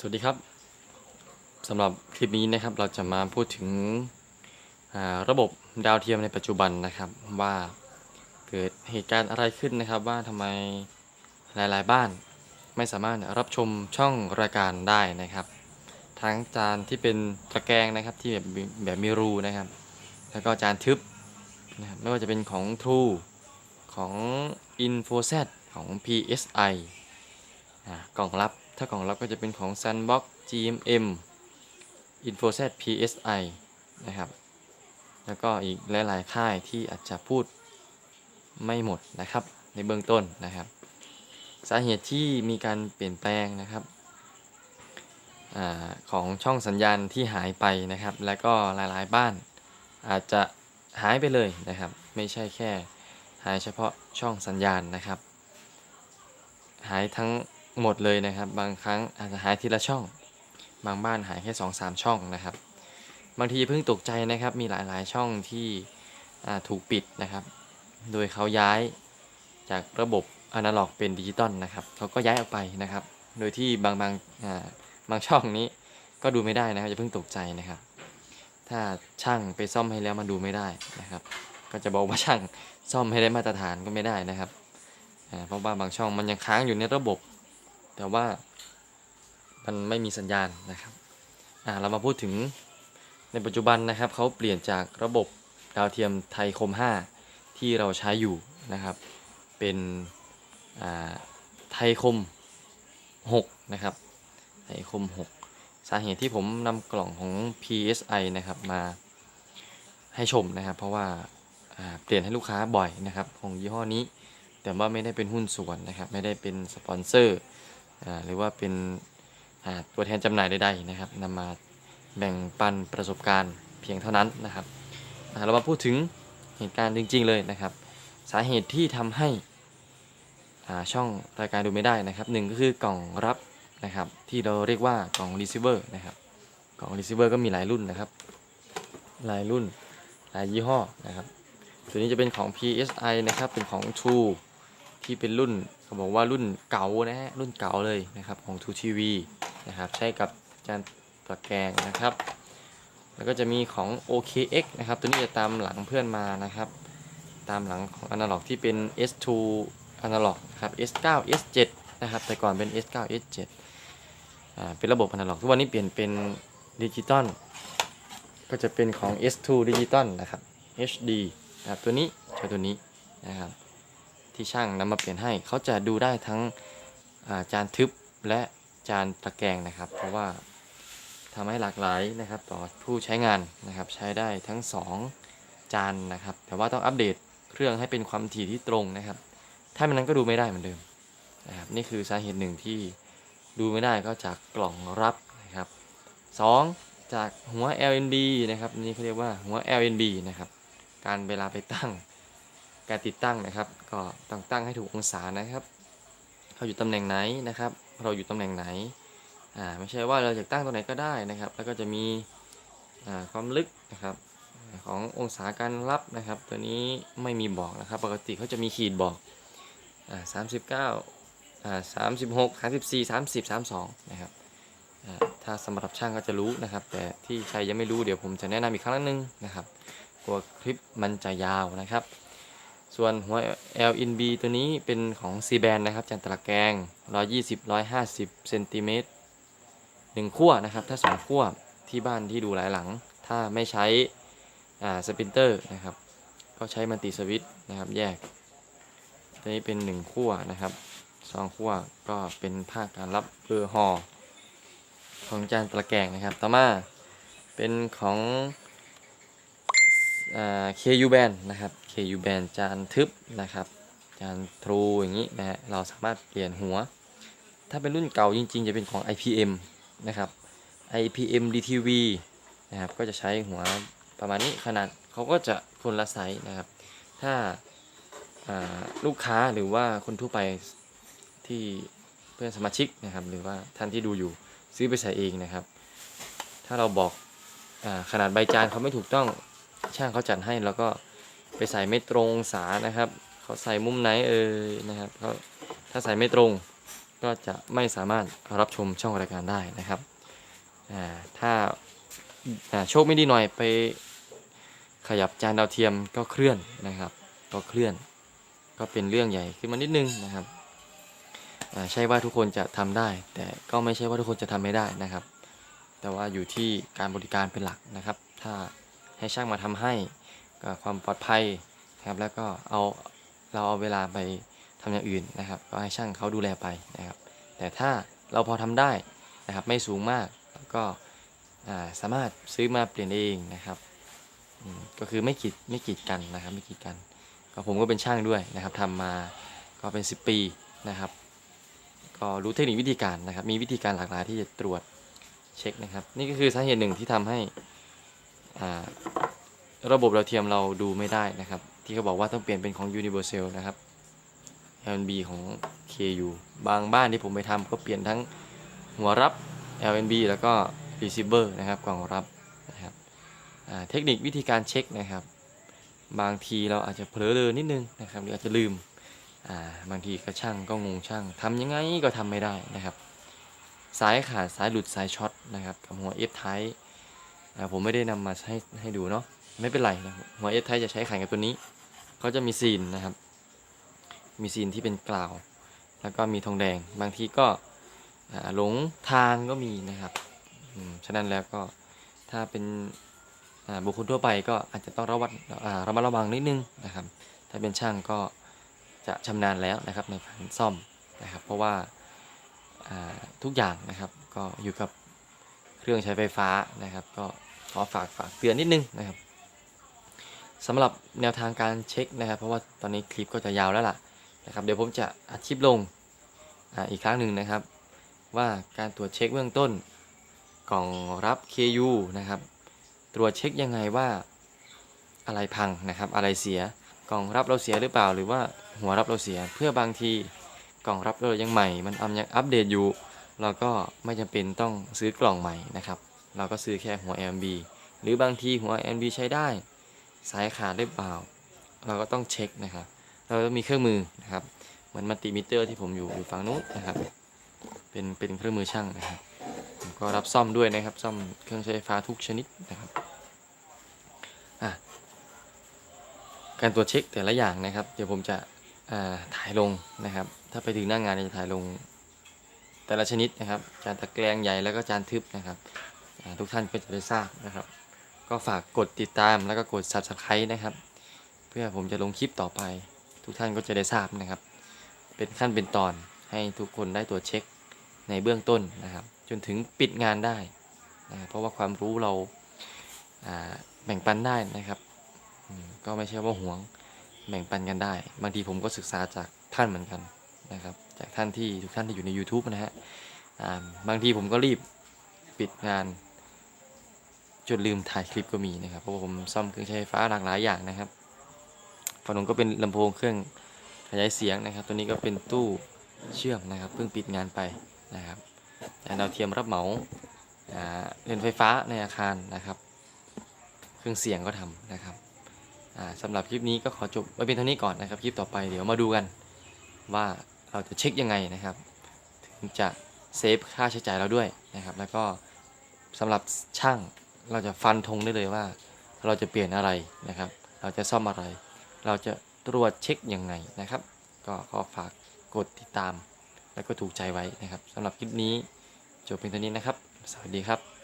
สวัสดีครับสำหรับคลิปนี้นะครับเราจะมาพูดถึงระบบดาวเทียมในปัจจุบันนะครับว่าเกิดเหตุการณ์อะไรขึ้นนะครับ ว่าทำไมหลาย ๆ บ้านไม่สามารถรับชมช่องรายการได้นะครับ ทั้งจานที่เป็นตะแกรงนะครับที่แบบแบบมีรูนะครับ แล้วก็จานทึบนะครับไม่ว่าจะเป็นของ True ของ InfoSet ของ PSI กล่องลับ ถ้ากล่องลับก็จะเป็นของ Sandbox GMM InfoSet PSI นะครับ แล้วก็อีกหลาย ๆ ค่ายที่อาจจะพูดไม่หมดนะครับ ในเบื้องต้นนะครับ สาเหตุที่มีการเปลี่ยนแปลงนะครับอของช่องสัญญาณที่หายไปนะครับ แล้วก็หลาย ๆ บ้าน อาจจะหายไปเลยนะครับ ไม่ใช่แค่หายเฉพาะช่องสัญญาณนะครับ หายทั้ง หมดเลยนะครับ บางครั้งอาจจะหายทีละช่อง บางบ้านหายแค่2อสช่องนะครับ บางทีเพิ่งตกใจนะครับ มีหลายๆช่องที่ถูกปิดนะครับ โดยเขาย้ายจากระบบอนาล็อกเป็นดิจิตอลนะครับเขาก็ย้ายออกไปนะครับ โดยที่บางบางบางช่องนี้ก็ดูไม่ได้นะครับอย่าเพิ่งตกใจนะครับ ถ้าช่างไปซ่อมให้แล้วมันดูไม่ได้นะครับ ก็จะบอกว่าช่างซ่อมให้ได้มาตรฐานก็ไม่ได้นะครับเพราะว่าบางช่องมันยังค้างอยู่ในระบบ แต่ว่ามันไม่มีสัญญาณนะครับอ่าเรามาพูดถึงในปัจจุบันนะครับเขาเปลี่ยนจากระบบดาวเทียมไทยคม 5 ที่เราใช้อยู่นะครับ เป็นไทยคม 6 นะครับ ไทยคม 6 สาเหตุที่ผมนำกล่องของ PSI นะครับมาให้ชมนะครับ เพราะว่าาเปลี่ยนให้ลูกค้าบ่อยนะครับ ของยี่ห้อนี้ แต่ว่าไม่ได้เป็นหุ้นส่วนนะครับ ไม่ได้เป็นสปอนเซอร์ หรือว่าเป็นตัวแทนจำหน่ายใดๆนะครับนำมาแบ่งปันประสบการณ์เพียงเท่านั้นนะครับเรามาพูดถึงเหตุการณ์จริง ๆ เลยนะครับ สาเหตุที่ทำให้ช่องรายการดูไม่ได้นะครับหนึ่งก็คือกล่องรับนะครับที่เราเรียกว่ากล่อง receiver นะครับกล่อง receiver ก็มีหลายรุ่นนะครับ หลายรุ่นหลายยี่ห้อนะครับตัวนี้จะเป็นของ PSI นะครับเป็นของ True ที่เป็นรุ่น เขาบอกว่ารุ่นเก่านะฮะรุ่นเก่าเลยนะครับของ True TV นะครับใช้กับจานตะแกรงนะครับ แล้วก็จะมีของ OKX นะครับตัวนี้จะตามหลังเพื่อนมานะครับ ตามหลังของ Analog ที่เป็น S2 Analog นะครับ S9 S7 นะครับแต่ก่อนเป็น S9 S7 อ่าเป็นระบบ Analog ทุกวันนี้เปลี่ยนเป็นดิจิตอลก็จะเป็นของ S2 Digital นะครับ HD นะครับตัวนี้ใช้ตัวนี้นะครับ ที่ช่างนำมาเปลี่ยนให้ เขาจะดูได้ทั้งาจานทึบและจานตะแกรงนะครับ เพราะว่าทำให้หลากหลายนะครับ ต่อผู้ใช้งานนะครับ ใช้ได้ทั้ง 2 จานนะครับ แต่ว่าต้องอัปเดตเครื่องให้เป็นความถี่ที่ตรงนะครับ ถ้าม่นั้นก็ดูไม่ได้เหมือนเดิมนะครับนี่คือสาเหตุหนึ่งที่ดูไม่ได้ก็จากกล่องรับนะครับสองจากหัว LNB นะครับนี่เขาเรียกว่าหัว LNB นะครับ การเวลาไปตั้ง การติดตั้งนะครับ ก็ต้องตั้งให้ถูกองศานะครับเราอยู่ตำแหน่งไหนนะครับ เราอยู่ตำแหน่งไหนอ่าไม่ใช่ว่าเราจะตั้งตรงไหนก็ได้นะครับ แล้วก็จะมีอ่าความลึกนะครับขององศาการรับนะครับ ตัวนี้ไม่มีบอกนะครับ ปกติเขาจะมีขีดบอกอ่าสามสิบเก้าอ่าสามสิบหกสามสิบสี่สามสิบสามสองนะครับอ่าถ้าสำหรับช่างก็จะรู้นะครับ แต่ที่ใครยังไม่รู้เดี๋ยวผมจะแนะนำอีกครั้งหนึงนะครับกลัวคลิปมันจะยาวนะครับ ส่วนหัว LNB ตัวนี้เป็นของ C band นะครับจานตะแกรง120 150เซนติเมตรหนึ่งขั้วนะครับ ถ้าสองขั้วที่บ้านที่ดูหลายหลัง ถ้าไม่ใช้อ่าสปินเตอร์นะครับ ก็ใช้มัลติสวิตนะครับ แยก ตัวนี้เป็นหนึ่งขั้วนะครับสองขั้วก็เป็นภาคการรับเบอร์ฮอของจานตะแกรงนะครับ ต่อมาเป็นของ KU band นะครับ KU band จานทึบนะครับจานทรูอย่างนี้นะฮะเราสามารถเปลี่ยนหัว ถ้าเป็นรุ่นเก่าจริง ๆ จะเป็นของ IPM นะครับ IPM DTV นะครับก็จะใช้หัวประมาณนี้ขนาดเขาก็จะคนละไซส์นะครับ ถ้าาลูกค้าหรือว่าคนทั่วไปที่เพื่อนสมาชิกนะครับ หรือว่าท่านที่ดูอยู่ซื้อไปใส่เองนะครับ ถ้าเราบอกอขนาดใบจานเขาไม่ถูกต้อง ช่างเขาจัดให้แล้วก็ไปใส่ไม่ตรงองศานะครับเขาใส่มุมไหนเอ่ยนะครับเขาถ้าใส่ไม่ตรงก็ก็จะไม่สามารถรับชมช่องรายการได้นะครับอ่าถ้าอ่าโชคไม่ดีหน่อยไปขยับจานดาวเทียมก็เคลื่อนนะครับ ก็เคลื่อน ก็เป็นเรื่องใหญ่ขึ้นมานิดนึงนะครับอ่าใช่ว่าทุกคนจะทำได้ แต่ก็ไม่ใช่ว่าทุกคนจะทำไม่ได้นะครับ แต่ว่าอยู่ที่การบริการเป็นหลักนะครับ ถ้า ให้ช่างมาทำให้ก็ความปลอดภัยนะครับแล้วก็เอาเราเอาเวลาไปทำอย่างอื่นนะครับ ก็ให้ช่างเขาดูแลไปนะครับ แต่ถ้าเราพอทำได้นะครับไม่สูงมากก็สามารถซื้อมาเปลี่ยนเองนะครับก็คือไม่กีดไม่กีดกันนะครับไม่กีดกันก็ผมก็เป็นช่างด้วยนะครับทำมาก็เป็น 10 ปีนะครับ ก็รู้เทคนิควิธีการนะครับ มีวิธีการหลากหลายที่จะตรวจเช็คนะครับ นี่ก็คือสาเหตุหนึ่งที่ทำให้ ระบบเราวเทียมเราดูไม่ได้นะครับ ที่เขาบอกว่าต้องเปลี่ยนเป็นของ Universal นะครับ LNB ของ KU บางบ้านที่ผมไปทำก็เปลี่ยนทั้งหัวรับ LNB แล้วก็ receiver นะครับกล่องรับนะครับเทคนิควิธีการเช็คนะครับ บางทีเราอาจจะเผลอเลอนิดนึงนะครับหรืออาจจะลืมาบางทีก็ช่างก็งงช่างทำยังไงก็ทำไม่ได้นะครับ สายขาดสายหลุดสายช็อตนะครับกับหัว F ไท ผมไม่ได้นำมาให้ให้ดูเนาะไม่เป็นไรนะครับหัว F ไทจะใช้แข่งกับตัวนี้เขาจะมีซีนนะครับ มีซีนที่เป็นกล่าว แล้วก็มีทองแดง บางทีก็หลงทางก็มีนะครับฉะนั้นแล้วก็ถ้าเป็นบุคคลทั่วไปก็อาจจะต้องระวัดระมัดระวังนิดนึงนะครับ ถ้าเป็นช่างก็จะชำนาญแล้วนะครับในการซ่อมนะครับ เพราะว่าทุกอย่างนะครับก็อยู่กับเครื่องใช้ไฟฟ้านะครับ ก็ ขอฝากฝากเตือนนิดนึงนะครับสำหรับแนวทางการเช็คนะครับ เพราะว่าตอนนี้คลิปก็จะยาวแล้วล่ะนะครับ เดี๋ยวผมจะอัดคลิปลงออีกครั้งหนึ่งนะครับ ว่าการตรวจเช็คเบื้องต้นกล่องรับ KU นะครับ ตรวจเช็คยังไงว่าอะไรพังนะครับ อะไรเสียกล่องรับเราเสียหรือเปล่า หรือว่าหัวรับเราเสียเพื่อบางทีกล่องรับเรายังใหม่ มันอัยังอัปเดตอยู่ เราก็ไม่จำเป็นต้องซื้อกล่องใหม่นะครับ เราก็ซื้อแค่หัว LB หรือบางทีหัว LB ใช้ได้ สายขาดหรือเปล่า เราก็ต้องเช็คนะครับ เราจะมีเครื่องมือนะครับ เหมือนมัลติมิเตอร์ที่ผมอยู่อยู่ฝั่งนู้นนะครับ เป็นเป็นเครื่องมือช่างนะครับผมก็รับซ่อมด้วยนะครับ ซ่อมเครื่องใช้ไฟฟ้าทุกชนิดนะครับการตรวจเช็คแต่ละอย่างนะครับ เดี๋ยวผมจะถ่ายลงนะครับ ถ้าไปถึงหน้างงานจะถ่ายลงแต่ละชนิดนะครับ จานตะแกรงใหญ่แล้วก็จานทึบนะครับ ทุกท่านก็จะได้ทราบนะครับ ก็ฝากกดติดตามแล้วก็กด subscribe นะครับ เพื่อผมจะลงคลิปต่อไป ทุกท่านก็จะได้ทราบนะครับ เป็นขั้นเป็นตอนให้ทุกคนได้ตรวจเช็คในเบื้องต้นนะครับ จนถึงปิดงานได้นะครับเพราะว่าความรู้เราแบ่งปันได้นะครับ ก็ไม่ใช่ว่าหวงแบ่งปันกันได้ บางทีผมก็ศึกษาจากท่านเหมือนกันนะครับ จากท่านที่ทุกท่านที่อยู่ใน YouTube นะฮะบางทีผมก็รีบปิดงาน จนลืมถ่ายคลิปก็มีนะครับ เพราะผมซ่อมเครื่องใช้ไฟฟ้าหลากหลายอย่างนะครับฝั่งนู้นก็เป็นลำโพงเครื่องขยายเสียงนะครับ ตัวนี้ก็เป็นตู้เชื่อมนะครับ เพิ่งปิดงานไปนะครับแต่ดาวเทียมรับเหมาอ่าเล่นไฟฟ้าในอาคารนะครับ เครื่องเสียงก็ทำนะครับอ่าสำหรับคลิปนี้ก็ขอจบไว้เป็นเท่านี้ก่อนนะครับ คลิปต่อไปเดี๋ยวมาดูกัน ว่าเราจะเช็คยังไงนะครับ ถึงจะเซฟค่าใช้จ่ายเราด้วยนะครับ แล้วก็สำหรับช่าง เราจะฟันธงได้เลยว่า เราจะเปลี่ยนอะไรนะครับ เราจะซ่อมอะไร เราจะตรวจเช็คยังไงนะครับ ก็ขอฝากกดติดตาม แล้วก็ถูกใจไว้นะครับสำหรับคลิปนี้จบเพียงเท่านี้นะครับ สวัสดีครับ